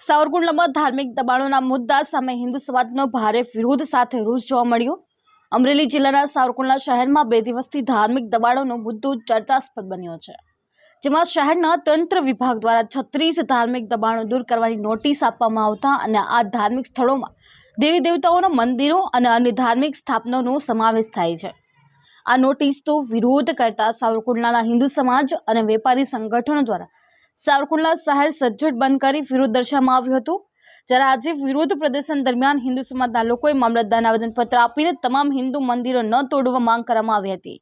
સાવરકુંડલામાં ધાર્મિક દબાણોના મુદ્દા સામે હિન્દુ સમાજનો ભારે વિરોધ સાથે રોષ જોવા મળ્યો. અમરેલી જિલ્લાના સાવરકુંડલા શહેરમાં બે દિવસથી ધાર્મિક દબાણોનો મુદ્દો ચર્ચાસ્પદ બન્યો છે. જેમાં શહેરના તંત્ર વિભાગ દ્વારા છત્રીસ ધાર્મિક દબાણો દૂર કરવાની નોટિસ આપવામાં આવતા અને આ ધાર્મિક સ્થળોમાં દેવી દેવતાઓના મંદિરો અને અન્ય ધાર્મિક સ્થાપનાનો સમાવેશ થાય છે. આ નોટિસ તો વિરોધ કરતા સાવરકુંડલાના હિન્દુ સમાજ અને વેપારી સંગઠનો દ્વારા સાવરકુંડલા શહેર સજ્જડ બંધ કરી વિરોધ દર્શાવવામાં આવ્યું હતું. જ્યારે આજે વિરોધ પ્રદર્શન દરમિયાન હિન્દુ સમાજના લોકોએ મામલતદાર આવેદનપત્ર આપીને તમામ હિન્દુ મંદિરો ન તોડવા માંગ કરવામાં આવી હતી.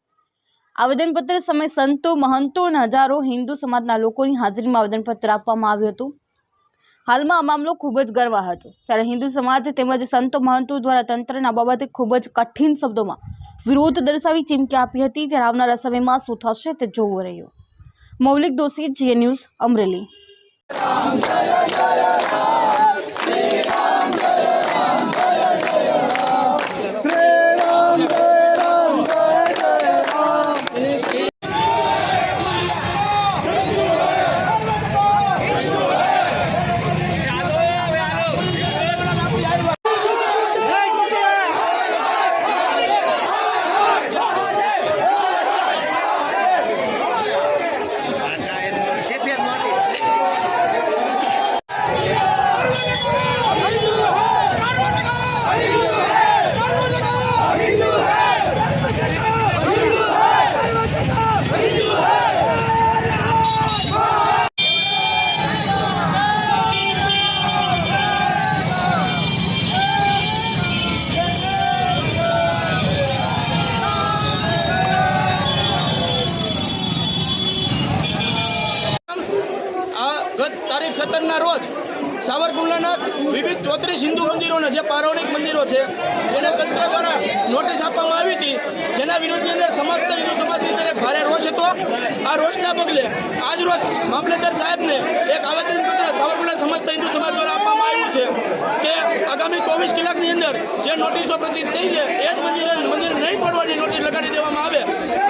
આવેદનપત્ર સમયે સંતો, મહંતો અને હજારો હિન્દુ સમાજના લોકોની હાજરીમાં આવેદનપત્ર આપવામાં આવ્યું હતું. હાલમાં આ મામલો ખૂબ જ ગરવા હતો. ત્યારે હિન્દુ સમાજ તેમજ સંતો, મહંતો દ્વારા તંત્રના બાબતે ખૂબ જ કઠિન શબ્દોમાં વિરોધ દર્શાવી ચીમકી આપી હતી. ત્યારે આવનારા સમયમાં શું થશે તે જોવું રહ્યું. મૌલિક દોશી જીએ ન્યૂઝ અમરેલી. ગત તારીખ સત્તરના રોજ સાવરકુંડલાના વિવિધ ચોત્રીસ હિન્દુ મંદિરોના જે પૌરાણિક મંદિરો છે એને તંત્ર દ્વારા નોટિસ આપવામાં આવી હતી, જેના વિરોધની અંદર સમસ્ત હિન્દુ સમાજની અંદર ભારે રોષ હતો. આ રોષના પગલે આજ રોજ મામલતદાર સાહેબને એક આવેદનપત્ર સાવરકુંડલા સમસ્ત હિન્દુ સમાજ દ્વારા આપવામાં આવ્યું છે કે આગામી ચોવીસ કલાકની અંદર જે નોટિસો પ્રતિષ્ઠ થઈ છે, એ જ મંદિર મંદિર નહીં તોડવાની નોટિસ લગાડી દેવામાં આવે.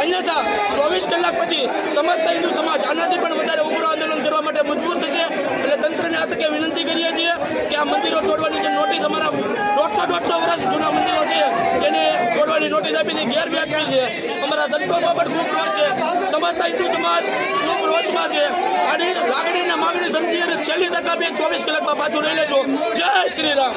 અન્યથા ચોવીસ કલાક પછી સમસ્ત હિન્દુ સમાજ આનાથી પણ વધારે ઉગ્ર આંદોલન કરવા માટે મજબૂર થશે એટલે તંત્રને આ તકે વિનંતી કરીએ છીએ કે આ મંદિરો તોડવાની જે નોટિસ અમારા દોઢસો વર્ષ જૂના મંદિરો છે. એને તોડવાની નોટિસ આપી હતી ગેરવ્યાજબી છે. અમારા સંતોમાં પણ ખૂબ રોષ છે. સમાજના હિન્દુ સમાજ ખૂબ રોષમાં છે. આની લાગણીને માગણી સમજી અને છેલ્લી તક આપીએ ચોવીસ કલાકમાં પાછું લઈ લેજો. જય શ્રી રામ.